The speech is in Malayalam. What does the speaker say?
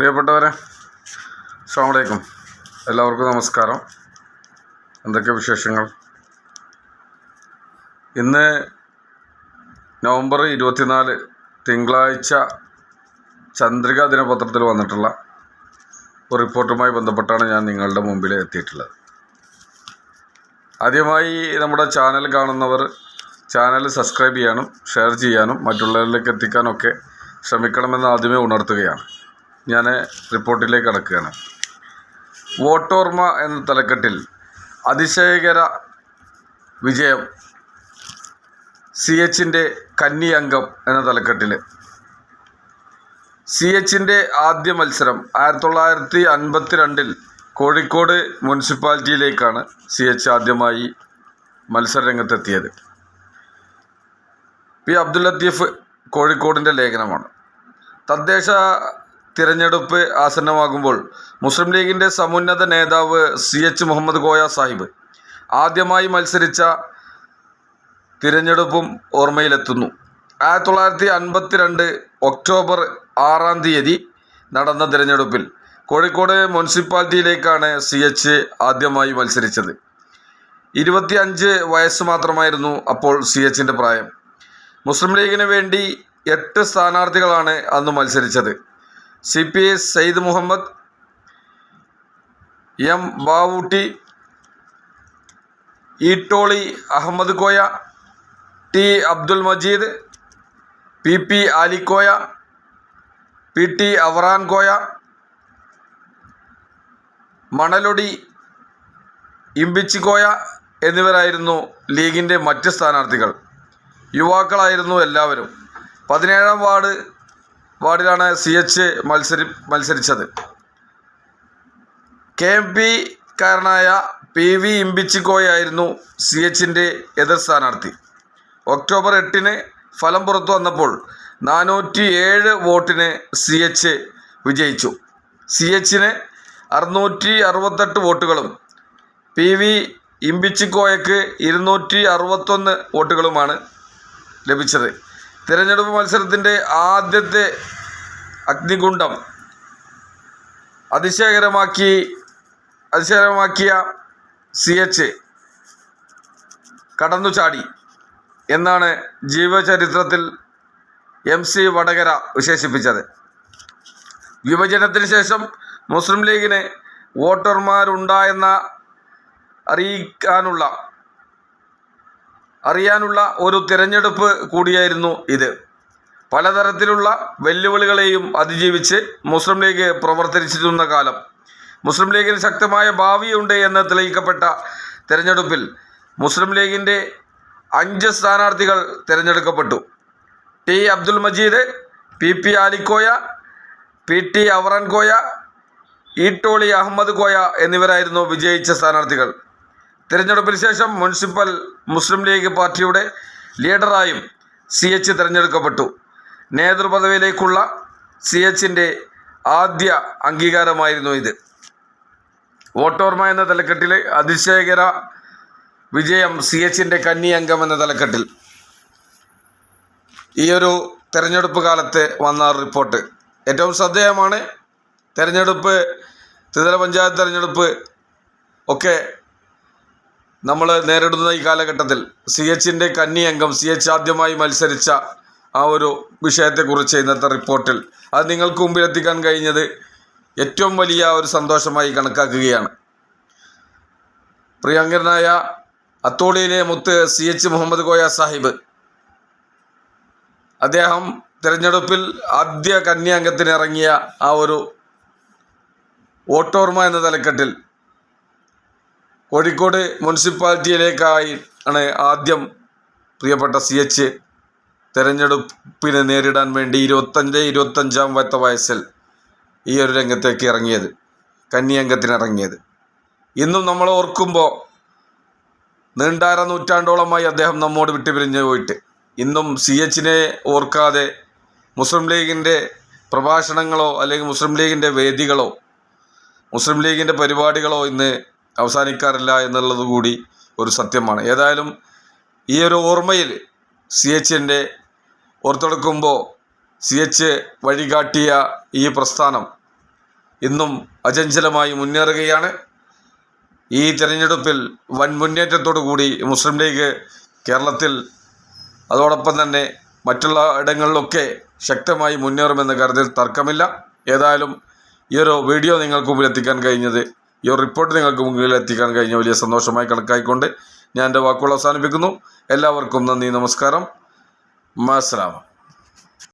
പ്രിയപ്പെട്ടവരെ അസ്സാമലൈക്കും എല്ലാവർക്കും നമസ്കാരം. എന്തൊക്കെ വിശേഷങ്ങൾ? ഇന്ന് നവംബർ ഇരുപത്തിനാല് തിങ്കളാഴ്ച ചന്ദ്രിക ദിനപത്രത്തിൽ വന്നിട്ടുള്ള ഒരു റിപ്പോർട്ടുമായി ബന്ധപ്പെട്ടാണ് ഞാൻ നിങ്ങളുടെ മുമ്പിൽ എത്തിയിട്ടുള്ളത്. ആദ്യമായി നമ്മുടെ ചാനൽ കാണുന്നവർ ചാനൽ സബ്സ്ക്രൈബ് ചെയ്യാനും ഷെയർ ചെയ്യാനും മറ്റുള്ളവരിലേക്ക് എത്തിക്കാനൊക്കെ ശ്രമിക്കണമെന്ന് ആദ്യമേ ഉണർത്തുകയാണ്. ഞാൻ റിപ്പോർട്ടിലേക്ക് കടക്കുകയാണ്. വോട്ടോർമ എന്ന തലക്കെട്ടിൽ അതിശയകര വിജയം സി എച്ചിന്റെ കന്നി അംഗം എന്ന തലക്കെട്ടിൽ സി എച്ചിന്റെ ആദ്യ മത്സരം ആയിരത്തി തൊള്ളായിരത്തി അൻപത്തി രണ്ടിൽ കോഴിക്കോട് മുനിസിപ്പാലിറ്റിയിലേക്കാണ് സി എച്ച് ആദ്യമായി മത്സരരംഗത്തെത്തിയത് പി അബ്ദുൽ ലത്തീഫ് കോഴിക്കോടിന്റെ ലേഖനമാണ്. തദ്ദേശ തിരഞ്ഞെടുപ്പ് ആസന്നമാകുമ്പോൾ മുസ്ലിം ലീഗിന്റെ സമുന്നത നേതാവ് സി എച്ച് മുഹമ്മദ് കോയ സാഹിബ് ആദ്യമായി മത്സരിച്ച തിരഞ്ഞെടുപ്പും ഓർമ്മയിലെത്തുന്നു. ആയിരത്തി തൊള്ളായിരത്തി അൻപത്തി രണ്ട് ഒക്ടോബർ ആറാം തീയതി നടന്ന തിരഞ്ഞെടുപ്പിൽ കോഴിക്കോട് മുനിസിപ്പാലിറ്റിയിലേക്കാണ് സി എച്ച് ആദ്യമായി മത്സരിച്ചത്. ഇരുപത്തി അഞ്ച് വയസ്സ് മാത്രമായിരുന്നു അപ്പോൾ സി എച്ചിന്റെ പ്രായം. മുസ്ലിം ലീഗിന് വേണ്ടി എട്ട് സ്ഥാനാർത്ഥികളാണ് അന്ന് മത്സരിച്ചത്. C P S Sayyid Muhammad M Bavutty Eettoli Ahammad Koya T Abdul Majeed P P Alikoya P T Avaran Koya Manalodi Imbichikoya എന്നിവരായിരുന്നു ലീഗിന്റെ മറ്റ് സ്ഥാനാർത്ഥികൾ. യുവാക്കളായിരുന്നു എല്ലാവരും. പതിനേഴാം വാർഡ് വാർഡിലാണ് സി എച്ച് മത്സരി മത്സരിച്ചത്. കെ എം പി കാരനായ പി വി ഇമ്പിച്ചിക്കോയായിരുന്നു സി എച്ചിന്റെ എതിർ സ്ഥാനാർത്ഥി. ഒക്ടോബർ എട്ടിന് ഫലം പുറത്തു വന്നപ്പോൾ നാനൂറ്റി ഏഴ് വോട്ടിന് സി എച്ച് വിജയിച്ചു. സി എച്ചിന് അറുന്നൂറ്റി അറുപത്തെട്ട് വോട്ടുകളും പി വി ഇമ്പിച്ചിക്കോയക്ക് ഇരുന്നൂറ്റി അറുപത്തൊന്ന് വോട്ടുകളുമാണ് ലഭിച്ചത്. തിരഞ്ഞെടുപ്പ് മത്സരത്തിന്റെ ആദ്യത്തെ അഗ്നികുണ്ഡം അതിശയകരമാക്കി അതിശയകരമാക്കിയ സി എച്ച് കടന്നു ചാടി എന്നാണ് ജീവചരിത്രത്തിൽ എം സി വടകര വിശേഷിപ്പിച്ചത്. വിഭജനത്തിന് ശേഷം മുസ്ലിം ലീഗിന് വോട്ടർമാരുണ്ടായെന്ന അറിയിക്കാനുള്ള അറിയാനുള്ള ഒരു തിരഞ്ഞെടുപ്പ് കൂടിയായിരുന്നു ഇത്. പലതരത്തിലുള്ള വെല്ലുവിളികളെയും അതിജീവിച്ച് മുസ്ലിം ലീഗ് പ്രവർത്തിച്ചിരുന്ന കാലം. മുസ്ലിം ലീഗിന് ശക്തമായ ഭാവിയുണ്ട് എന്ന് തെളിയിക്കപ്പെട്ട തിരഞ്ഞെടുപ്പിൽ മുസ്ലിം ലീഗിന്റെ അഞ്ച് സ്ഥാനാർത്ഥികൾ തിരഞ്ഞെടുക്കപ്പെട്ടു. T Abdul Majeed P P Alikoya P T Avaran Koya Eettoli Ahammad Koya എന്നിവരായിരുന്നു വിജയിച്ച സ്ഥാനാർത്ഥികൾ. തിരഞ്ഞെടുപ്പിന് ശേഷം മുനിസിപ്പൽ മുസ്ലിം ലീഗ് പാർട്ടിയുടെ ലീഡറായും സി എച്ച് തിരഞ്ഞെടുക്കപ്പെട്ടു. നേതൃപദവിയിലേക്കുള്ള സി എച്ചിന്റെ ആദ്യ അംഗീകാരമായിരുന്നു ഇത്. വോട്ടോർമ എന്ന തലക്കെട്ടിലെ അതിശയകര വിജയം സി എച്ചിന്റെ കന്നി അംഗം എന്ന തലക്കെട്ടിൽ. ഈ ഒരു തെരഞ്ഞെടുപ്പ് കാലത്ത് വന്ന റിപ്പോർട്ട്. ഏറ്റവും ശ്രദ്ധേയമാണ് തെരഞ്ഞെടുപ്പ് ത്രിതല പഞ്ചായത്ത് തെരഞ്ഞെടുപ്പ് ഒക്കെ നമ്മൾ നേരിടുന്ന ഈ കാലഘട്ടത്തിൽ സി എച്ചിന്റെ കന്നി അംഗം സി എച്ച് ആദ്യമായി മത്സരിച്ച ആ ഒരു വിഷയത്തെക്കുറിച്ച് ഇന്നത്തെ റിപ്പോർട്ടിൽ. അത് നിങ്ങൾക്ക് മുമ്പിൽ എത്തിക്കാൻ കഴിഞ്ഞത് ഏറ്റവും വലിയ ഒരു സന്തോഷമായി കണക്കാക്കുകയാണ്. പ്രിയങ്കരനായ അത്തോളിയിലെ മുത്ത് സി എച്ച് മുഹമ്മദ് കോയ സാഹിബ്. അദ്ദേഹം തിരഞ്ഞെടുപ്പിൽ ആദ്യ കന്യാംഗത്തിന് ഇറങ്ങിയ ആ ഒരു വോട്ടോർമ എന്ന തലക്കെട്ടിൽ കോഴിക്കോട് മുനിസിപ്പാലിറ്റിയിലേക്കായി ആണ് ആദ്യം പ്രിയപ്പെട്ട സി എച്ച് തിരഞ്ഞെടുപ്പിനെ നേരിടാൻ വേണ്ടി ഇരുപത്തഞ്ച് ഇരുപത്തഞ്ചാം വത്ത വയസ്സിൽ ഈ ഒരു രംഗത്തേക്ക് ഇറങ്ങിയത് കന്നിയംഗത്തിനിറങ്ങിയത് ഇന്നും നമ്മൾ ഓർക്കുമ്പോൾ നീണ്ടാര നൂറ്റാണ്ടോളമായി അദ്ദേഹം നമ്മോട് വിട്ടുപിരിഞ്ഞു പോയിട്ട്. ഇന്നും സി എച്ചിനെ ഓർക്കാതെ മുസ്ലിം ലീഗിന്റെ പ്രഭാഷണങ്ങളോ അല്ലെങ്കിൽ മുസ്ലിം ലീഗിന്റെ വേദികളോ മുസ്ലിം ലീഗിന്റെ പരിപാടികളോ ഇന്ന് അവസാനിക്കാറില്ല എന്നുള്ളത് കൂടി ഒരു സത്യമാണ്. ഏതായാലും ഈ ഒരു ഓർമ്മയിൽ സി എച്ചിന്റെ ഓർത്തെടുക്കുമ്പോൾ സി എച്ച് വഴികാട്ടിയ ഈ പ്രസ്ഥാനം ഇന്നും അചഞ്ചലമായി മുന്നേറുകയാണ്. ഈ തിരഞ്ഞെടുപ്പിൽ വൻ മുന്നേറ്റത്തോടു കൂടി മുസ്ലിം ലീഗ് കേരളത്തിൽ അതോടൊപ്പം തന്നെ മറ്റുള്ള ഇടങ്ങളിലൊക്കെ ശക്തമായി മുന്നേറുമെന്ന കാര്യത്തിൽ തർക്കമില്ല. ഏതായാലും ഈ ഒരു വീഡിയോ നിങ്ങൾക്ക് മുമ്പിൽ എത്തിക്കാൻ കഴിഞ്ഞത് ഈ ഒരു റിപ്പോർട്ട് നിങ്ങൾക്ക് മുമ്പിൽ എത്തിക്കാൻ കഴിഞ്ഞ വലിയ സന്തോഷമായി കണക്കായിക്കൊണ്ട് ഞാൻ എന്റെ വാക്കുകൾ അവസാനിപ്പിക്കുന്നു. എല്ലാവർക്കും നന്ദി നമസ്കാരം. مع السلامة.